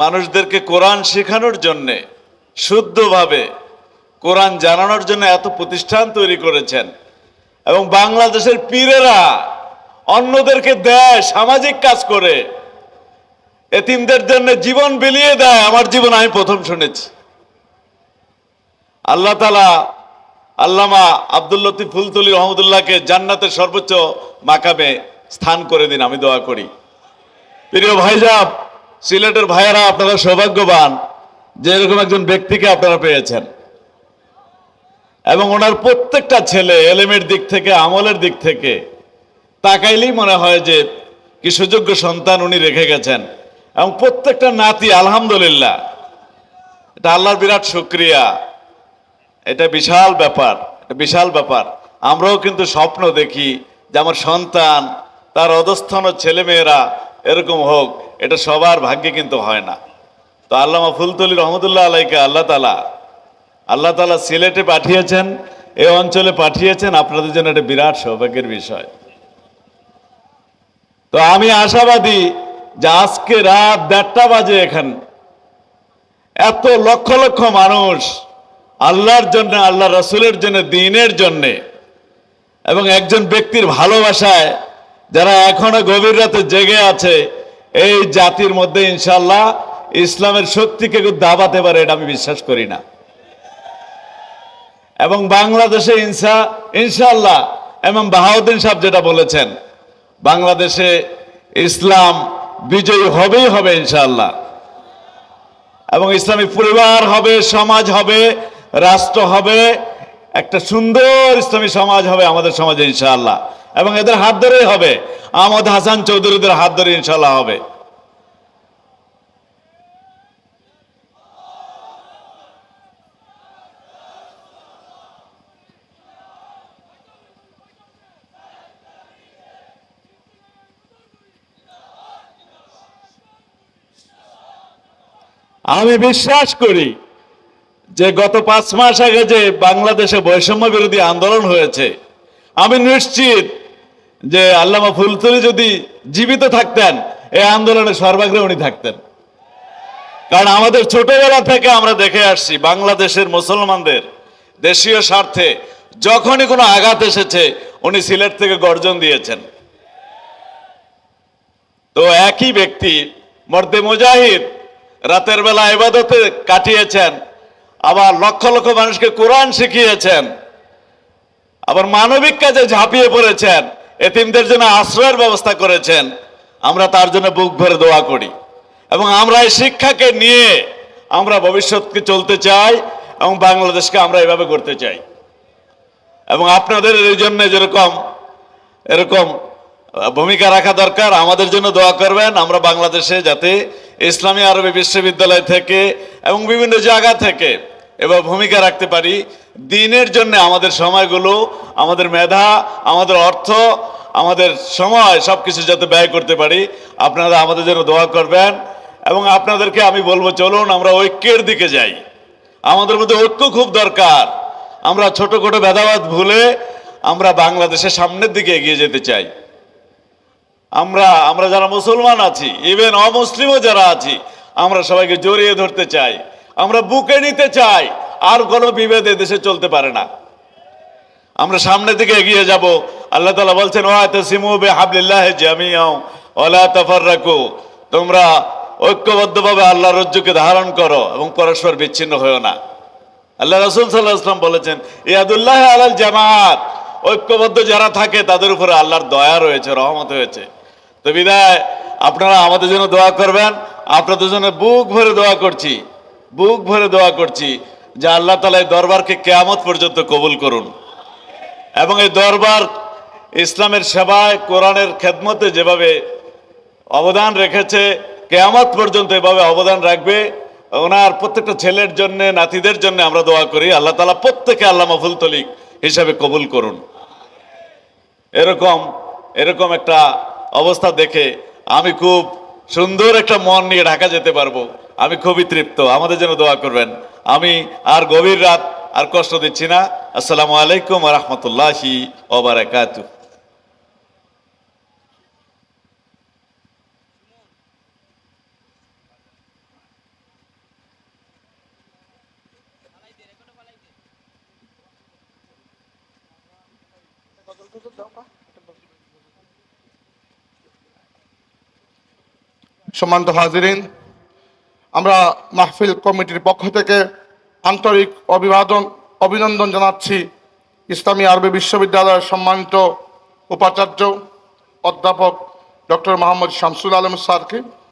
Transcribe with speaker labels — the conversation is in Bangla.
Speaker 1: মানুষদেরকে কোরআন শেখানোর জন্যে, শুদ্ধভাবে কোরআন জানানোর জন্য এত প্রতিষ্ঠান তৈরি করেছেন। এবং বাংলাদেশের পীরেরা অন্যদেরকে দেয়, সামাজিক কাজ করে। এতিমদের জন্য জীবন বিলিয়ে দেয়, আমার জীবন আমি প্রথম শুনেছি। আল্লাহ তালা আল্লামা আব্দুল লতিফ ফুলতুলি রহমতুল্লাহকে জান্নাতের সর্বোচ্চ মাকামে স্থান করে দিন, আমি দোয়া করি। প্রিয় ভাইজাব সিলেটের ভাইয়েরা, আপনারা সৌভাগ্যবান যে এরকম একজন ব্যক্তিকে আপনারা পেয়েছেন। এবং ওনার প্রত্যেকটা ছেলে এলেমের দিক থেকে, আমলের দিক থেকে তাকাইলেই মনে হয় যে কি সুযোগ্য সন্তান উনি রেখে গেছেন। এবং প্রত্যেকটা নাতি, আলহামদুলিল্লাহ, এটা আল্লাহর বিরাট শুক্রিয়া। এটা বিশাল ব্যাপার বিশাল ব্যাপার। আমরাও কিন্তু স্বপ্ন দেখি যে আমার সন্তান, তার অধস্থন ছেলেমেয়েরা এরকম হোক এটা সবার ভাগ্যে কিন্তু হয় না। তো আল্লামা ফুলতলি রহমতুল্লাহ আলাইকে আল্লাহ তালা আল্লাহ তালা সিলেটে পাঠিয়েছেন এই অঞ্চলে পাঠিয়েছেন, আপনাদের জন্য একটা বিরাট সৌভাগ্যের বিষয়। তো আমি আশাবাদী যে আজকে রাত দেড়টা বাজে এখান, এত লক্ষ লক্ষ মানুষ আল্লাহর জন্য, আল্লাহ রসুলের জন্য, দিনের জন্যে, এবং একজন ব্যক্তির ভালোবাসায় যারা এখনও গভীর রাতে জেগে আছে এই জাতির মধ্যে ইনশাল্লাহ ইসলামের শক্তিকে কেউ দাবাতে পারে, এটা আমি বিশ্বাস করি না। এবং বাংলাদেশে ইনসা ইনশাল্লাহ এবং বাহাউদ্দিন সাহেব যেটা বলেছেন, বাংলাদেশে ইসলাম বিজয়ী হবেই হবে ইনশাল্লাহ এবং ইসলামিক পরিবার হবে, সমাজ হবে, রাষ্ট্র হবে, একটা সুন্দর ইসলামী সমাজ হবে আমাদের সমাজে ইনশাআল্লাহ। এবং এদের হাত ধরেই হবে। আহমদ হাসান চৌধুরীদের হাত ধরে ইনশাল্লাহ হবে। আমি বিশ্বাস করি যে গত পাঁচ মাস আগে যে বাংলাদেশে বৈষম্য বিরোধী আন্দোলন হয়েছে, আমি নিশ্চিত যে আল্লামা ফুলতলি যদি জীবিত থাকতেন, এই আন্দোলনে সর্বাগ্রে উনি থাকতেন। কারণ আমাদের ছোটবেলা থেকে আমরা দেখে আসছি, বাংলাদেশের মুসলমানদের দেশীয় স্বার্থে যখনই কোনো আঘাত এসেছে, উনি সিলেট থেকে গর্জন দিয়েছেন। তো একই ব্যক্তি মর্দে মুজাহিদ, রাতের বেলা ইবাদতে কাটিয়েছেন, আবার লক্ষ লক্ষ মানুষকে কোরআন শিখিয়েছেন, আবার মানবিক কাজে ঝাঁপিয়ে পড়েছেন এতিমদের জন্য আশ্রয়ের ব্যবস্থা করেছেন। আমরা তার জন্য বুক ভরে দোয়া করি। এবং আমরা এই শিক্ষাকে নিয়ে আমরা ভবিষ্যৎকে চলতে চাই এবং বাংলাদেশকে আমরা এভাবে করতে চাই। এবং আপনাদের এই জন্য যেরকম, এরকম ভূমিকা রাখা দরকার, আমাদের জন্য দোয়া করবেন আমরা বাংলাদেশে যাতে ইসলামী আরবি বিশ্ববিদ্যালয় থেকে এবং বিভিন্ন জায়গা থেকে এবার ভূমিকা রাখতে পারি। দিনের জন্য আমাদের সময়গুলো, আমাদের মেধা, আমাদের অর্থ, আমাদের সময় সব কিছু যাতে ব্যয় করতে পারি। আপনারা আমাদের জন্য দোয়া করবেন এবং আপনাদেরকে আমি বলব, চলুন আমরা ঐক্যের দিকে যাই। আমাদের মধ্যে ঐক্য খুব দরকার। আমরা ছোট ছোট ভেদাভেদ ভুলে আমরা বাংলাদেশের সামনের দিকে এগিয়ে যেতে চাই। আমরা আমরা যারা মুসলমান আছি ইভেন অমুসলিমও যারা আছি, আমরা সবাইকে জড়িয়ে ধরতে চাই। আমরা বুকে নিতে চাই, আর কোনো বিভেদ দেশে চলতে পারে না। আমরা সামনের দিকে এগিয়ে যাব। আল্লাহ তালা বলছেন ওয়াতে সিমুবে হাবলিল্লাহ তোমরা ঐক্যবদ্ধভাবে আল্লাহ রজ্জুকে ধারণ করো এবং পরস্পর বিচ্ছিন্ন হয়েও না। আল্লাহ রসুল সাল্লাহ ইসলাম বলেছেন ইয়াদুল্লাহ আলাল জামাত ঐক্যবদ্ধ যারা থাকে, তাদের উপরে আল্লাহর দয়া রয়েছে, রহমত হয়েছে তো বিদায়, আপনারা আমাদের জন্য দোয়া করবেন, আপনাদের জন্য বুক ভরে দোয়া করছি। বুক ভরে দোয়া করছি যে আল্লাহ তালা এই দরবারকে কেয়ামত পর্যন্ত কবুল করুন। এবং এই দরবার ইসলামের সেবায়, কোরআনের খেদমতে যেভাবে অবদান রেখেছে, কেয়ামত পর্যন্ত এভাবে অবদান রাখবে। ওনার প্রত্যেকটা ছেলের জন্য, নাতিদের জন্য আমরা দোয়া করি, আল্লাহ তালা প্রত্যেকে আল্লাহ মাফুল তলিক হিসাবে কবুল করুন। এরকম এরকম একটা অবস্থা দেখে আমি খুব সুন্দর একটা মন নিয়ে ঢাকা যেতে পারব। আমি খুবই তৃপ্ত, আমাদের জন্য দোয়া করবেন। আমি আর গভীর রাত আর কষ্ট দিচ্ছি না। আসসালামু আলাইকুম রহমতুল্লাহি ওবরাকাতু
Speaker 2: সম্মানিত হাজিরিন আমরা মাহফিল কমিটির পক্ষ থেকে আন্তরিক অভিবাদন, অভিনন্দন জানাচ্ছি ইসলামী আরবি বিশ্ববিদ্যালয়ের সম্মানিত উপাচার্য অধ্যাপক ডক্টর মোহাম্মদ শামসুল আলম স্যারকে।